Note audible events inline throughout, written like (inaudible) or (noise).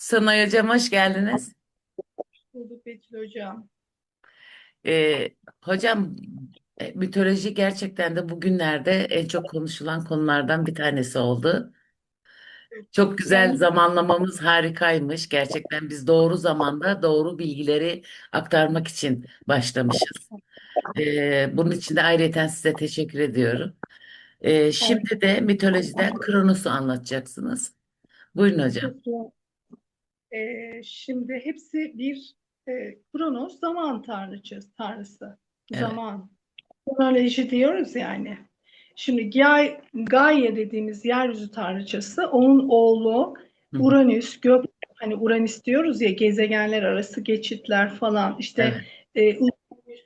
Sunay Hocam hoş geldiniz. Bulduk Betül Hocam. Ee, hocam e, mitoloji gerçekten de bugünlerde en çok konuşulan konulardan bir tanesi oldu. Çok güzel zamanlamamız harikaymış. Gerçekten biz doğru zamanda doğru bilgileri aktarmak için başlamışız. Ee, bunun için de ayrıyeten size teşekkür ediyorum. Ee, şimdi de mitolojiden Kronos'u anlatacaksınız. Buyurun hocam. çok Ee, şimdi hepsi bir e, Kronos zaman tanrıçası, tanrısı. Evet. Zaman. Kronoloji diyoruz yani. Şimdi Gaia, Gaia dediğimiz yeryüzü tanrıçası, onun oğlu. Uranüs, gök hani Uranüs diyoruz ya gezegenler arası geçitler falan işte Evet. e,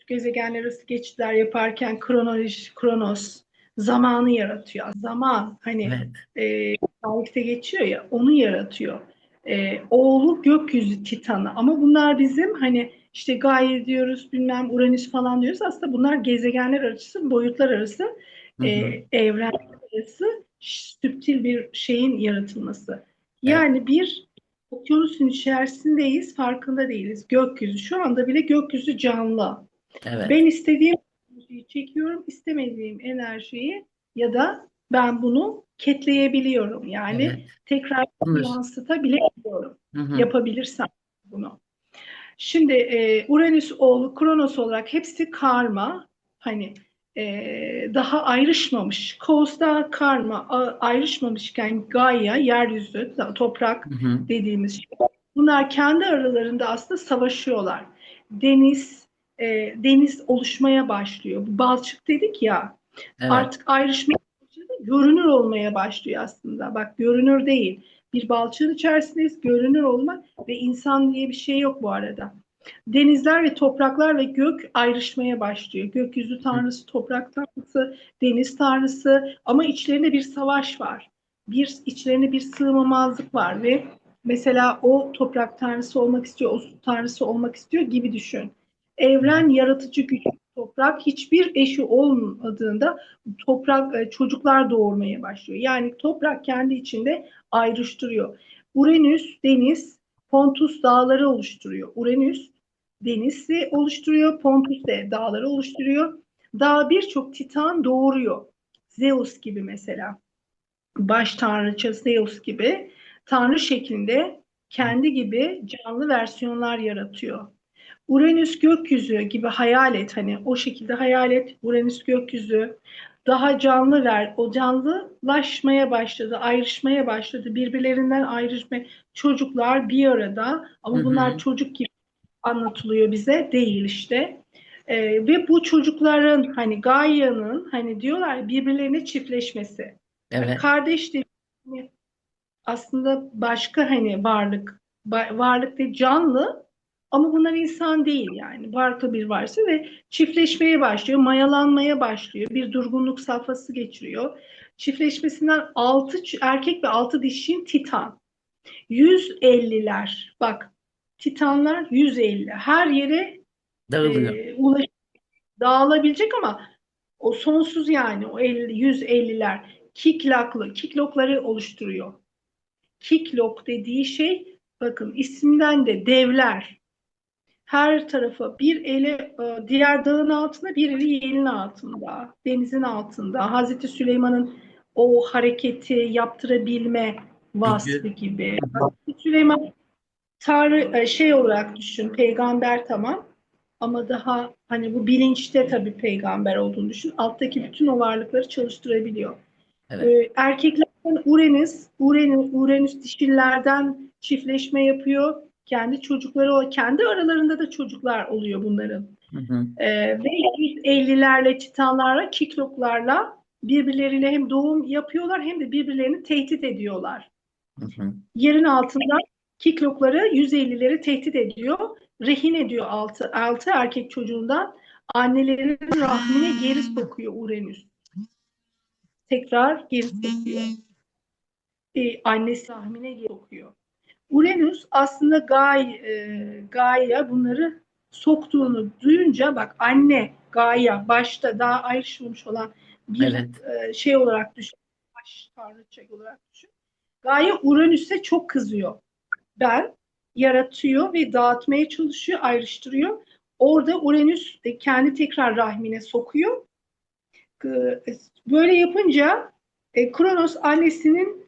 gezegenler arası geçitler yaparken kronoloji, Kronos zamanı yaratıyor. Zaman hani Evet. e, tarihte geçiyor ya onu yaratıyor. E, oğlu gökyüzü titanı ama bunlar bizim hani işte Gaia diyoruz bilmem Uranüs falan diyoruz aslında bunlar gezegenler arası boyutlar arası Hı e, hı. evrenler arası süptil bir şeyin yaratılması. Evet. Yani bir okyanusun içerisindeyiz farkında değiliz gökyüzü şu anda bile gökyüzü canlı. Evet. Ben istediğim enerjiyi çekiyorum, istemediğim enerjiyi ya da ben bunu ketleyebiliyorum. Yani Evet. tekrar yansıtabiliyorum. Hı hı. Yapabilirsem bunu. Şimdi e, Uranüs oğlu Kronos olarak hepsi karma. Hani e, daha ayrışmamış. Koz'da karma a- ayrışmamışken Gaia, yeryüzü, toprak Hı hı. dediğimiz şey. Bunlar kendi aralarında aslında savaşıyorlar. Deniz, e, deniz oluşmaya başlıyor. Bu balçık dedik ya. Evet. Artık ayrışmaya. Görünür olmaya başlıyor aslında. Bak görünür değil. Bir balçığın içerisindeyiz. Görünür olmak ve insan diye bir şey yok bu arada. Denizler ve topraklar ve gök ayrışmaya başlıyor. Gökyüzü tanrısı, toprak tanrısı, deniz tanrısı ama içlerinde bir savaş var. Bir içlerinde bir sığmamazlık var ve mesela o toprak tanrısı olmak istiyor, o su tanrısı olmak istiyor gibi düşün. Evren yaratıcı güç toprak hiçbir eşi olmadığında toprak e, çocuklar doğurmaya başlıyor. Yani toprak kendi içinde ayrıştırıyor. Uranüs deniz, Pontus dağları oluşturuyor. Uranüs denizi oluşturuyor, Pontus de dağları oluşturuyor. Dağ birçok titan doğuruyor. Zeus gibi mesela. Baş tanrıça Zeus gibi tanrı şeklinde kendi gibi canlı versiyonlar yaratıyor. Uranüs gökyüzü gibi hayal et hani o şekilde hayal et. Uranüs gökyüzü daha canlı ver. O canlılaşmaya başladı ayrışmaya başladı. Birbirlerinden ayrışma çocuklar bir arada ama bunlar hı. çocuk gibi anlatılıyor bize değil işte. Ee, ve bu çocukların hani Gaia'nın hani diyorlar birbirlerine çiftleşmesi. Yani Evet. kardeş dediğimiz aslında başka hani varlık varlık değil canlı ama bunlar insan değil yani farklı bir varsa ve çiftleşmeye başlıyor, mayalanmaya başlıyor, bir durgunluk safhası geçiriyor. Çiftleşmesinden 6 erkek ve 6 dişin titan. 150'ler bak titanlar 150 her yere Dağılıyor. e, ulaş dağılabilecek ama o sonsuz yani o 50, 150'ler kiklaklı kiklokları oluşturuyor. Kiklok dediği şey bakın isimden de devler her tarafa bir eli e, diğer dağın altında bir eli yerin altında denizin altında Hazreti Süleyman'ın o hareketi yaptırabilme vasfı gibi. Hazreti Süleyman Tanrı e, şey olarak düşün peygamber tamam ama daha hani bu bilinçte tabii peygamber olduğunu düşün alttaki bütün o varlıkları çalıştırabiliyor. Evet. Ee, erkeklerden Uranüs, Uranüs, Uranüs dişillerden çiftleşme yapıyor. Kendi çocukları o kendi aralarında da çocuklar oluyor bunların. Hı hı. Ee, ve 50'lerle, titanlarla, kikloklarla birbirleriyle hem doğum yapıyorlar hem de birbirlerini tehdit ediyorlar. Hı hı. Yerin altından kiklokları 150'leri tehdit ediyor. Rehin ediyor altı, altı erkek çocuğundan annelerinin rahmine geri sokuyor Uranüs. Tekrar geri sokuyor. e, annesi rahmine geri sokuyor. Uranüs aslında Gaia, e, Gaia bunları soktuğunu duyunca bak anne Gaia başta daha ayrışmamış olan bir Evet. e, şey olarak düşün. Baş tanrıça olarak düşün. Gaia Uranüs'e çok kızıyor. ben yaratıyor ve dağıtmaya çalışıyor, ayrıştırıyor. Orada Uranüs de kendi tekrar rahmine sokuyor. E, Böyle yapınca e, Kronos annesinin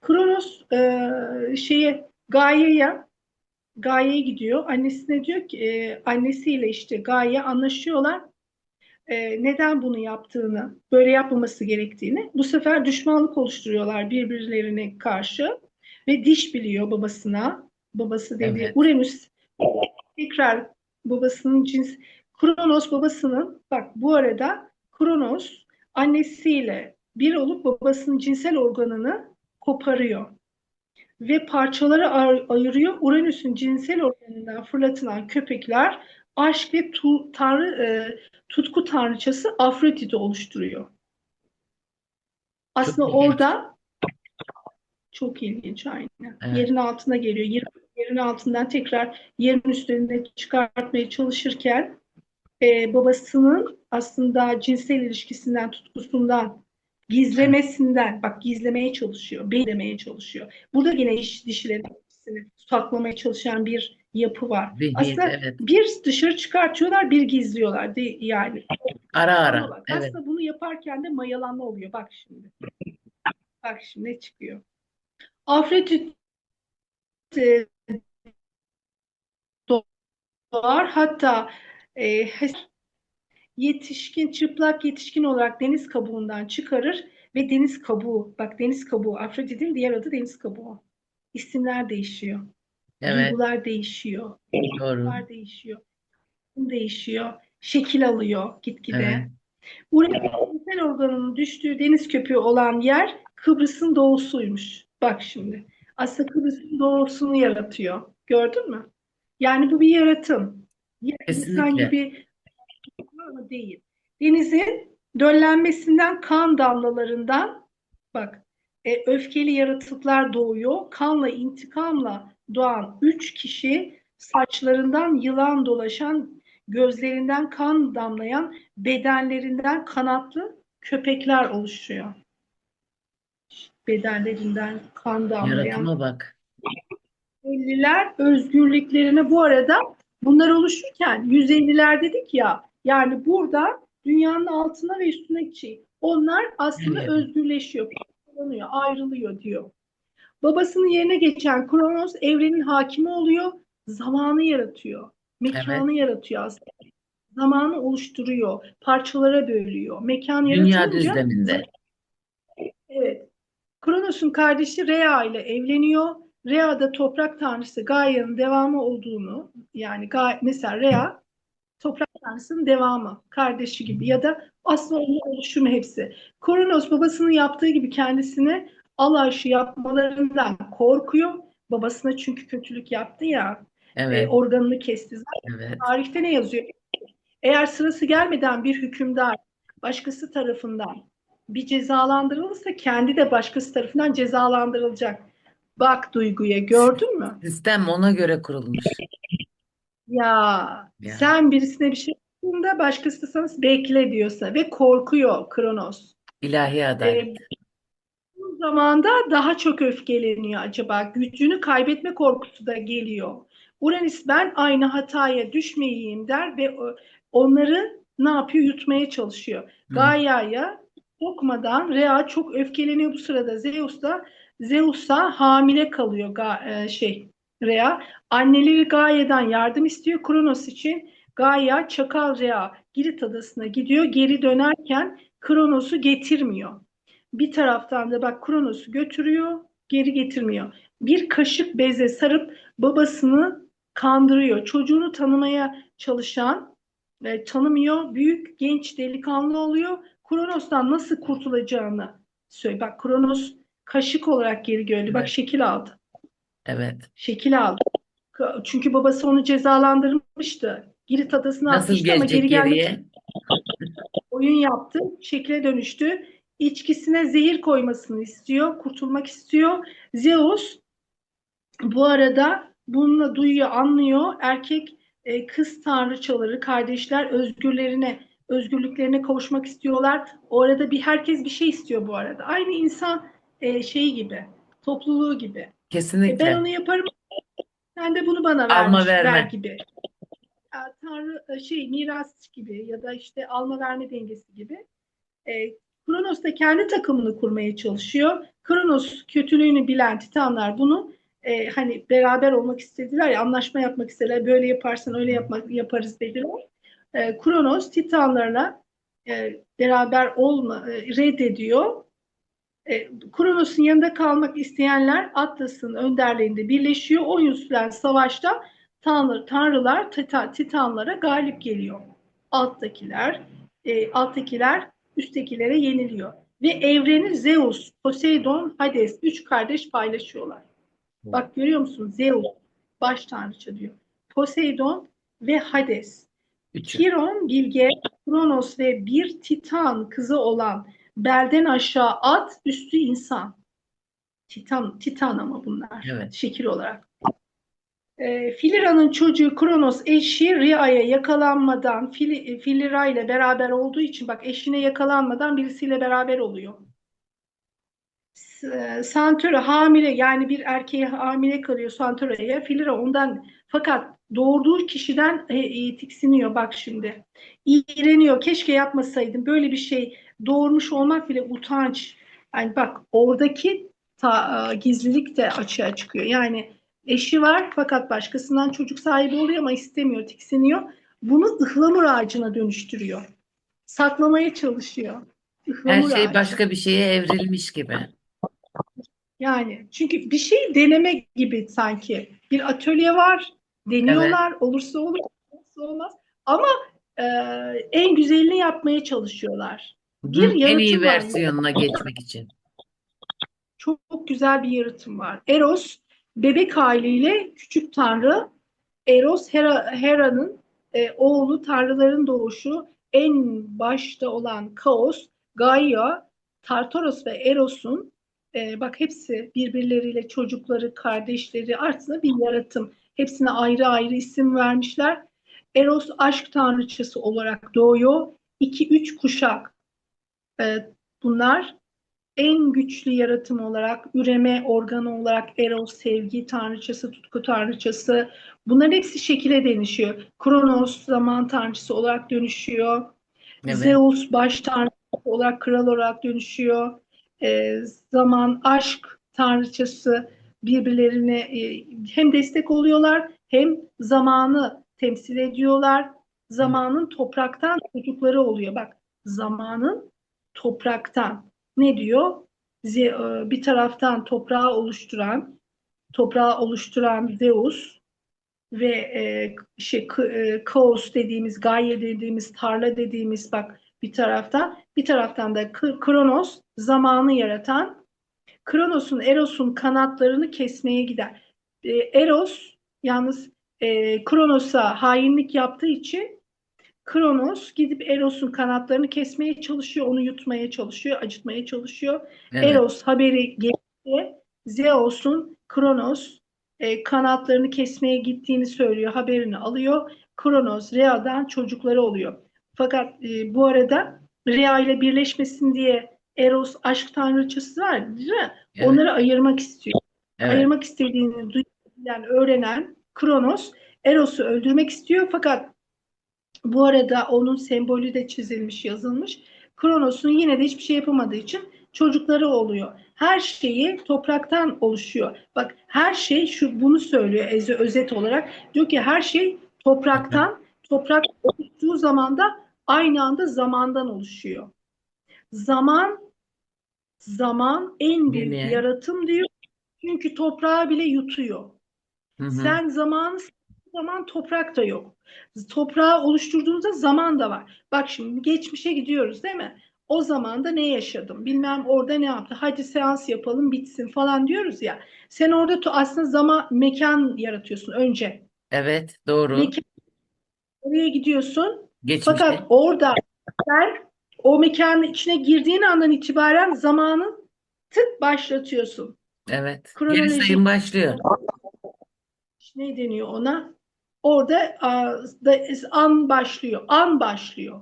Kronos e, şeye Gaia'ya Gaia'ya gidiyor. Annesine diyor ki e, annesiyle işte Gaia anlaşıyorlar. E, neden bunu yaptığını, böyle yapmaması gerektiğini. Bu sefer düşmanlık oluşturuyorlar birbirlerine karşı ve diş biliyor babasına. Babası dediği Evet. Uranüs tekrar babasının cins Kronos babasının bak bu arada Kronos annesiyle bir olup babasının cinsel organını koparıyor ve parçalara ay- ayırıyor. Uranüs'ün cinsel organından fırlatılan köpekler aşk ve tu- tanrı e, tutku tanrıçası Afrodit'i oluşturuyor. Aslında ilginç. orada çok ilginç aynen. Evet. Yerin altına geliyor. Yer- yerin altından tekrar yerin üstlerine çıkartmaya çalışırken e, babasının aslında cinsel ilişkisinden, tutkusundan, gizlemesinden, bak gizlemeye çalışıyor, belirlemeye çalışıyor. Burada yine iş dişilerin saklamaya çalışan bir yapı var. Zihniyet, Aslında evet. bir dışarı çıkartıyorlar, bir gizliyorlar. De, yani Ara ara. bak, Evet. aslında bunu yaparken de mayalanma oluyor. Bak şimdi. Bak şimdi ne çıkıyor. Afrodit e, doğar. Hatta e, yetişkin, çıplak yetişkin olarak deniz kabuğundan çıkarır ve deniz kabuğu, bak deniz kabuğu, Afrodit'in diğer adı deniz kabuğu. İsimler değişiyor. Evet. Duygular değişiyor. Doğru. Duygular değişiyor. değişiyor. Şekil alıyor gitgide. Evet. Cinsel organının düştüğü deniz köpüğü olan yer Kıbrıs'ın doğusuymuş. Bak şimdi. Aslında Kıbrıs'ın doğusunu yaratıyor. Gördün mü? Yani bu bir yaratım. Ya insan gibi ama değil. Denizin döllenmesinden kan damlalarından bak e, öfkeli yaratıklar doğuyor. Kanla intikamla doğan üç kişi saçlarından yılan dolaşan gözlerinden kan damlayan bedenlerinden kanatlı köpekler oluşuyor. Bedenlerinden kan damlayan Yaratıma bak. 150'ler özgürlüklerine bu arada bunlar oluşurken 150'ler dedik ya yani burada dünyanın altına ve üstüne şey onlar aslında Evet. özgürleşiyor, parçalanıyor, ayrılıyor diyor. Babasının yerine geçen Kronos evrenin hakimi oluyor, zamanı yaratıyor, mekanı yaratıyor aslında. Zamanı oluşturuyor, parçalara bölüyor. Mekan Dünya yaratınca düzleminde. Evet. Kronos'un kardeşi Rhea ile evleniyor. Rhea da toprak tanrısı Gaia'nın devamı olduğunu yani Ga- mesela Rhea tanrısının devamı, kardeşi gibi ya da aslında onun oluşumu hepsi. Kronos babasının yaptığı gibi kendisine alayşı yapmalarından korkuyor. Babasına çünkü kötülük yaptı ya, e, Evet. organını kesti. Zaten Evet. tarihte ne yazıyor? Eğer sırası gelmeden bir hükümdar başkası tarafından bir cezalandırılırsa kendi de başkası tarafından cezalandırılacak. Bak duyguya gördün mü? Sistem ona göre kurulmuş. Ya Ya. sen birisine bir şey yaptığında başkası da sana bekle diyorsa ve korkuyor Kronos. İlahi adalet. Ee, bu zamanda daha çok öfkeleniyor acaba. Gücünü kaybetme korkusu da geliyor. Uranüs ben aynı hataya düşmeyeyim der ve onları ne yapıyor? Yutmaya çalışıyor. Gaia'ya sokmadan Rhea çok öfkeleniyor bu sırada. Zeus da Zeus'a hamile kalıyor e, şey Rhea. Anneleri Gaia'dan yardım istiyor Kronos için. Gaia Çakal Rhea Girit adasına gidiyor. Geri dönerken Kronos'u getirmiyor. Bir taraftan da bak Kronos'u götürüyor, geri getirmiyor. Bir kaşık beze sarıp babasını kandırıyor. Çocuğunu tanımaya çalışan e, tanımıyor. Büyük genç delikanlı oluyor. Kronos'tan nasıl kurtulacağını söyle. Bak Kronos kaşık olarak geri geldi. Bak Evet. şekil aldı. Evet. Şekil aldı. Çünkü babası onu cezalandırmıştı. Girit adasına Nasıl atmıştı ama geri geriye? (laughs) oyun yaptı, şekle dönüştü. İçkisine zehir koymasını istiyor, kurtulmak istiyor. Zeus bu arada bununla duyuyor, anlıyor. Erkek e, kız tanrıçaları, kardeşler özgürlerine, özgürlüklerine kavuşmak istiyorlar. O arada bir herkes bir şey istiyor bu arada. Aynı insan e, şeyi gibi, topluluğu gibi. E, ben Kesinlikle. onu yaparım, Sen de bunu bana Alma ver, ver verme. gibi. Ya, Tanrı e, şey miras gibi ya da işte alma verme dengesi gibi. E, Kronos da kendi takımını kurmaya çalışıyor. Kronos kötülüğünü bilen Titanlar bunu e, hani beraber olmak istediler ya anlaşma yapmak istediler. Böyle yaparsan öyle yapmak yaparız dediler. E, Kronos Titanlarla e, beraber olma e, reddediyor. E, Kronos'un yanında kalmak isteyenler Atlas'ın önderliğinde birleşiyor. O süren savaşta tanrı, tanrılar tita- Titanlara galip geliyor. Alttakiler e, alttakiler üsttekilere yeniliyor. Ve evreni Zeus, Poseidon, Hades üç kardeş paylaşıyorlar. Bak görüyor musun? Zeus baş tanrıça diyor. Poseidon ve Hades. Üçü. Kiron, Bilge, Kronos ve bir Titan kızı olan belden aşağı at, üstü insan. Titan, Titan ama bunlar Evet. şekil olarak. E, Filira'nın çocuğu Kronos eşi Rhea'ya yakalanmadan Fili, Filira ile beraber olduğu için bak eşine yakalanmadan birisiyle beraber oluyor. Santura hamile yani bir erkeğe hamile kalıyor Santura'ya. Filira ondan fakat doğurduğu kişiden e, e, tiksiniyor bak şimdi. İğreniyor. Keşke yapmasaydım. Böyle bir şey doğurmuş olmak bile utanç. Yani bak oradaki ta- gizlilik de açığa çıkıyor. Yani eşi var fakat başkasından çocuk sahibi oluyor ama istemiyor, tiksiniyor. Bunu ıhlamur ağacına dönüştürüyor. Saklamaya çalışıyor. Her Ihlamur şey ağacı. başka bir şeye evrilmiş gibi. Yani çünkü bir şey deneme gibi sanki. Bir atölye var, deniyorlar, olursa olur, olursa olmaz. Ama e, en güzelini yapmaya çalışıyorlar. Bir Hı, en yaratım iyi var. versiyonuna geçmek için. Çok, çok güzel bir yaratım var. Eros bebek haliyle küçük tanrı. Eros Hera, Hera'nın e, oğlu tanrıların doğuşu en başta olan Kaos, Gaia, Tartaros ve Eros'un e, bak hepsi birbirleriyle çocukları, kardeşleri aslında bir yaratım. Hepsine ayrı ayrı isim vermişler. Eros aşk tanrıçası olarak doğuyor. 2-3 kuşak bunlar en güçlü yaratım olarak, üreme organı olarak Eros, sevgi tanrıçası, tutku tanrıçası bunların hepsi şekile dönüşüyor. Kronos zaman tanrıçası olarak dönüşüyor. Evet. Zeus baş tanrıçası olarak kral olarak dönüşüyor. Ee, zaman, aşk tanrıçası birbirlerine e, hem destek oluyorlar hem zamanı temsil ediyorlar. Zamanın topraktan çocukları oluyor. Bak zamanın topraktan ne diyor? E, bir taraftan toprağı oluşturan toprağı oluşturan Zeus ve e, şey e, Kaos dediğimiz, Gaia dediğimiz, tarla dediğimiz bak bir taraftan bir taraftan da Kronos zamanı yaratan Kronos'un Eros'un kanatlarını kesmeye gider. E, Eros yalnız Kronos'a hainlik yaptığı için Kronos gidip Eros'un kanatlarını kesmeye çalışıyor, onu yutmaya çalışıyor, acıtmaya çalışıyor. Evet. Eros haberi geldi. Zeus'un Kronos e, kanatlarını kesmeye gittiğini söylüyor, haberini alıyor. Kronos Rhea'dan çocukları oluyor. Fakat e, bu arada Rhea ile birleşmesin diye Eros aşk tanrıçası var değil mi? Evet. Onları ayırmak istiyor. Evet. Ayırmak istediğini duyan, öğrenen Kronos Eros'u öldürmek istiyor fakat bu arada onun sembolü de çizilmiş, yazılmış. Kronos'un yine de hiçbir şey yapamadığı için çocukları oluyor. Her şeyi topraktan oluşuyor. Bak her şey şu bunu söylüyor Eze özet olarak. Diyor ki her şey topraktan, toprak oluştuğu zaman da aynı anda zamandan oluşuyor. Zaman zaman en büyük yaratım diyor. Çünkü toprağı bile yutuyor. Hı hı. Sen zaman zaman toprak da yok. Toprağı oluşturduğunuzda zaman da var. Bak şimdi geçmişe gidiyoruz değil mi? O zaman da ne yaşadım? Bilmem orada ne yaptı? Hadi seans yapalım bitsin falan diyoruz ya. Sen orada aslında zaman mekan yaratıyorsun önce. Evet, doğru. Mekan oraya gidiyorsun. Geçmişte. Fakat orada sen o mekanın içine girdiğin andan itibaren zamanı tık başlatıyorsun. Evet. Kronoloji. Geri sayım başlıyor. ne deniyor ona? Orada an başlıyor. An başlıyor.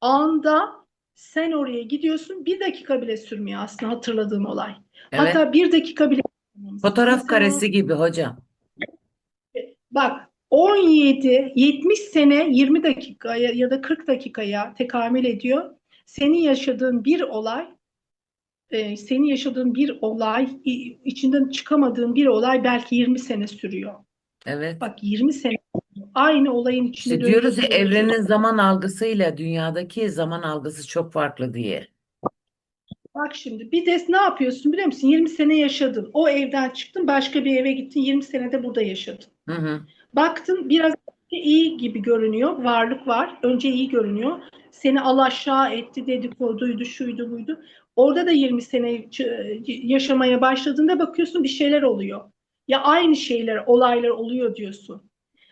Anda sen oraya gidiyorsun. Bir dakika bile sürmüyor aslında hatırladığım olay. Evet. Hatta bir dakika bile Fotoğraf o- karesi gibi hocam. Bak 17, 70 sene 20 dakikaya ya da 40 dakikaya tekamül ediyor. Senin yaşadığın bir olay, e, senin yaşadığın bir olay, içinden çıkamadığın bir olay belki 20 sene sürüyor. Evet. Bak 20 sene aynı olayın içinde İşte diyoruz ya evrenin zaman algısıyla dünyadaki zaman algısı çok farklı diye. Bak şimdi bir de ne yapıyorsun biliyor musun? 20 sene yaşadın. O evden çıktın, başka bir eve gittin. 20 senede burada yaşadın. Hı hı. Baktın biraz iyi gibi görünüyor. Varlık var. Önce iyi görünüyor. Seni alaşağı etti, dedikoduydu, şuydu, buydu. Orada da 20 sene ç- yaşamaya başladığında bakıyorsun bir şeyler oluyor. Ya aynı şeyler, olaylar oluyor diyorsun.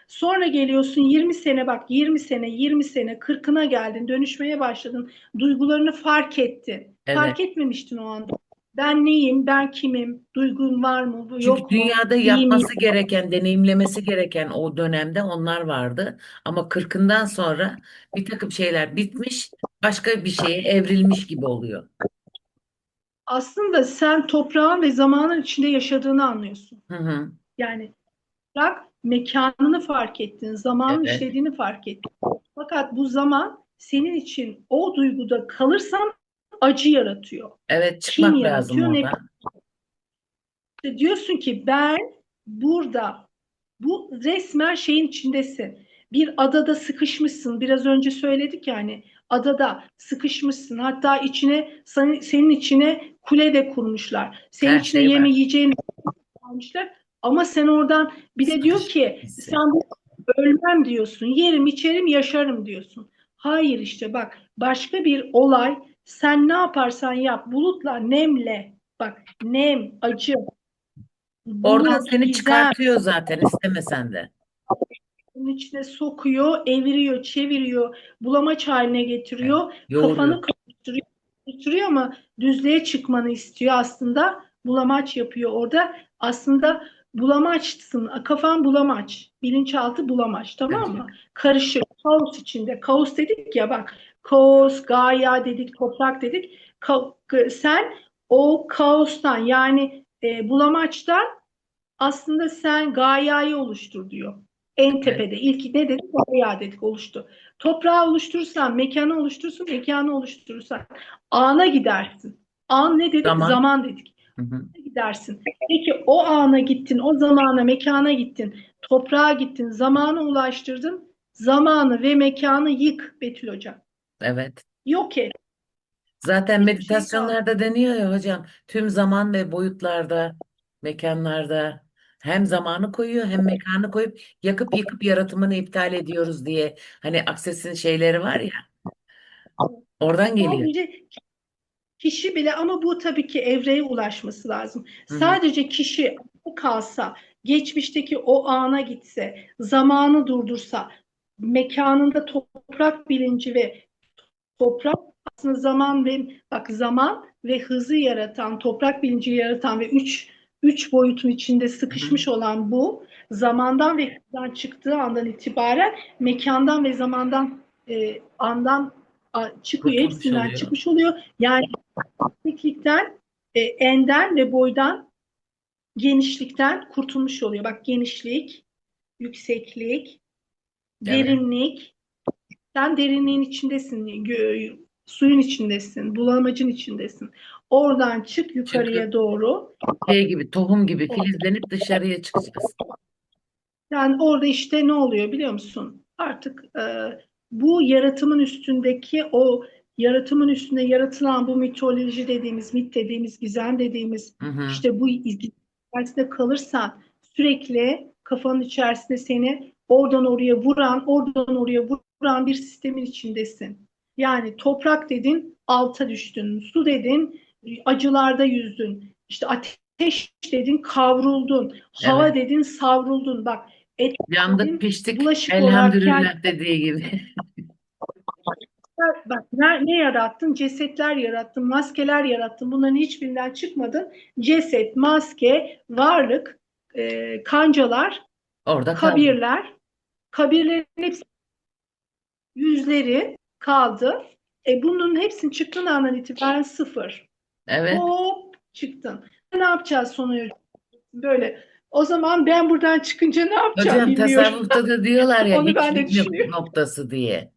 Sonra geliyorsun 20 sene bak 20 sene, 20 sene, 40'ına geldin, dönüşmeye başladın. Duygularını fark ettin. Evet. Fark etmemiştin o anda. Ben neyim, ben kimim, duygum var mı, bu Çünkü yok mu, dünyada iyi miyim? yapması gereken, deneyimlemesi gereken o dönemde onlar vardı. Ama kırkından sonra bir takım şeyler bitmiş, başka bir şeye evrilmiş gibi oluyor. Aslında sen toprağın ve zamanın içinde yaşadığını anlıyorsun. Hı hı. Yani bırak mekanını fark ettin, zamanın Evet. işlediğini fark ettin. Fakat bu zaman senin için o duyguda kalırsan acı yaratıyor. Evet, Kim çıkmak lazım yaratıyor, oradan. Diyorsun ki ben burada bu resmen şeyin içindesin. Bir adada sıkışmışsın. Biraz önce söyledik yani adada sıkışmışsın. Hatta içine senin, senin içine kule de kurmuşlar. Senin Her içine şey yeme var. yiyeceğini almışlar. Ama sen oradan bir de diyor ki sen ölmem diyorsun. Yerim, içerim, yaşarım diyorsun. Hayır işte bak başka bir olay sen ne yaparsan yap bulutla, nemle bak nem, acı, Oradan seni gizem çıkartıyor zaten istemesen de. bunun içine sokuyor, eviriyor, çeviriyor, bulamaç haline getiriyor, kafanı Yoğuruyor. karıştırıyor, karıştırıyor ama düzlüğe çıkmanı istiyor aslında. Bulamaç yapıyor orada. Aslında bulamaçsın. Kafan bulamaç. Bilinçaltı bulamaç. Tamam mı? Karışık. Kaos içinde. Kaos dedik ya bak. Kaos, Gaia dedik, toprak dedik. Ka- sen o kaostan yani e, bulamaçtan aslında sen Gaia'yı oluştur diyor. En tepede. İlk ne dedik? Gaia dedik oluştu. Toprağı oluşturursan, mekanı oluşturursun, mekanı oluşturursan ana gidersin. An ne dedik? Zaman. Zaman dedik. Hı hı. Gidersin. Peki o ana gittin, o zamana, mekana gittin, toprağa gittin, zamana ulaştırdın. Zamanı ve mekanı yık Betül Hocam. Evet. Yok et. Zaten Hiçbir şey meditasyonlarda deniyor ya hocam. Tüm zaman ve boyutlarda, mekanlarda hem zamanı koyuyor hem mekanı koyup yakıp yıkıp yaratımını iptal ediyoruz diye. Hani Akses'in şeyleri var ya. Oradan geliyor. Sadece kişi bile ama bu tabii ki evreye ulaşması lazım. Hı hı. Sadece kişi kalsa, geçmişteki o ana gitse, zamanı durdursa, mekanında toprak bilinci ve toprak aslında zaman ve bak zaman ve hızı yaratan, toprak bilinci yaratan ve üç üç boyutun içinde sıkışmış olan bu zamandan ve hızdan çıktığı andan itibaren mekandan ve zamandan e, andan a, çıkıyor, Kurtulmuş hepsinden oluyor. çıkmış oluyor. Yani yükseklikten, e, enden ve boydan, genişlikten kurtulmuş oluyor. Bak genişlik, yükseklik, Evet. derinlik. Sen derinliğin içindesin, suyun içindesin, bulamacın içindesin. Oradan çık yukarıya Çıkıp- doğru. Şey gibi, tohum gibi filizlenip dışarıya çıkacağız. Yani orada işte ne oluyor biliyor musun? Artık e, bu yaratımın üstündeki o yaratımın üstünde yaratılan bu mitoloji dediğimiz, mit dediğimiz, gizem dediğimiz Hı hı. işte bu içerisinde kalırsan sürekli kafanın içerisinde seni oradan oraya vuran, oradan oraya vuran bir sistemin içindesin. Yani toprak dedin, alta düştün. Su dedin, acılarda yüzdün. İşte ateş dedin, kavruldun. Hava Evet. dedin, savruldun. Bak Yandık piştik elhamdülillah olarak dediği gibi. (laughs) Bak ne, ne yarattın? Cesetler yarattın, maskeler yarattın. Bunların hiçbirinden çıkmadın. Ceset, maske, varlık, e, kancalar, Orada kaldı. kabirler. Kabirlerin hepsi yüzleri kaldı. E bunun hepsinin çıktığın andan itibaren sıfır. Evet. Hop çıktın. Ne yapacağız sonra? Böyle O zaman ben buradan çıkınca ne yapacağım Hocam bilmiyorum. tasavvufta da diyorlar ya (laughs) Onu ben de noktası diye.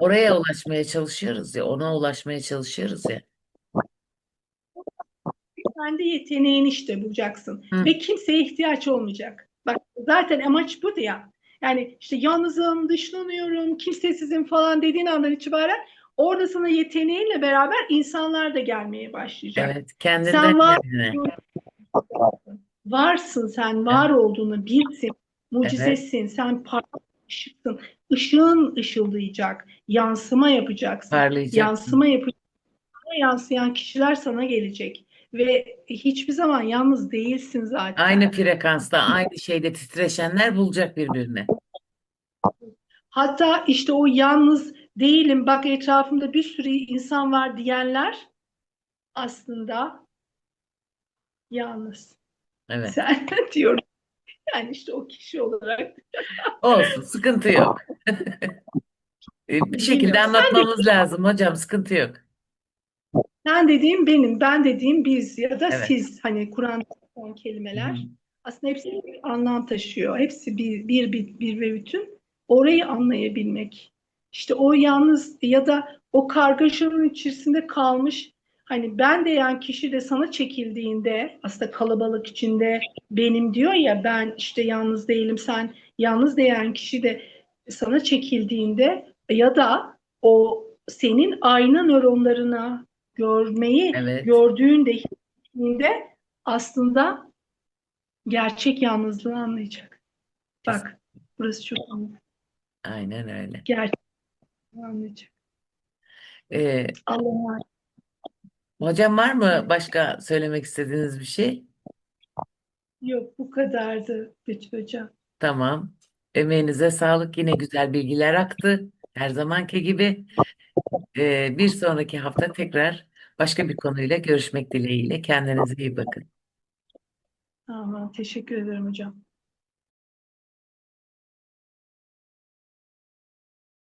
Oraya ulaşmaya çalışıyoruz ya, ona ulaşmaya çalışıyoruz ya. Kendi yeteneğini işte bulacaksın. Hı. Ve kimseye ihtiyaç olmayacak. Bak zaten amaç bu ya. Yani işte yalnızım, dışlanıyorum, kimsesizim falan dediğin andan itibaren orada sana yeteneğinle beraber insanlar da gelmeye başlayacak. Evet, kendinden Sen var kendine. varsın sen, var olduğunu bilsin, mucizesin, sen parlak ışıksın. Işığın ışıldayacak, yansıma yapacaksın. Parlayacaksın. Yansıma yapacak, sana yansıyan kişiler sana gelecek. Ve hiçbir zaman yalnız değilsin zaten. Aynı frekansta, aynı şeyde titreşenler bulacak birbirini. Hatta işte o yalnız değilim, bak etrafımda bir sürü insan var diyenler aslında yalnız. Evet. Sen (laughs) diyorum. Yani işte o kişi olarak Olsun, sıkıntı yok. (laughs) E, Bir şekilde Bilmiyorum. Sen anlatmamız lazım hocam, sıkıntı yok. Sen dediğim benim, ben dediğim biz ya da Evet. siz hani Kur'an'da olan kelimeler Hı. aslında hepsi bir anlam taşıyor. Hepsi bir, bir, bir, bir ve bütün. Orayı anlayabilmek. İşte o yalnız ya da o kargaşanın içerisinde kalmış hani ben diyen kişi de sana çekildiğinde aslında kalabalık içinde benim diyor ya ben işte yalnız değilim sen yalnız diyen kişi de sana çekildiğinde ya da o senin ayna nöronlarına görmeyi Evet. gördüğünde hissettiğinde aslında gerçek yalnızlığı anlayacak. Bak burası çok önemli. Aynen öyle. Gerçek anlayacak. E, Allah'a hocam var mı başka söylemek istediğiniz bir şey? yok bu kadardı Betül Hocam. Tamam. Emeğinize sağlık. Yine güzel bilgiler aktı. Her zamanki gibi. E, bir sonraki hafta tekrar başka bir konuyla görüşmek dileğiyle. Kendinize iyi bakın. Tamam, teşekkür ederim hocam.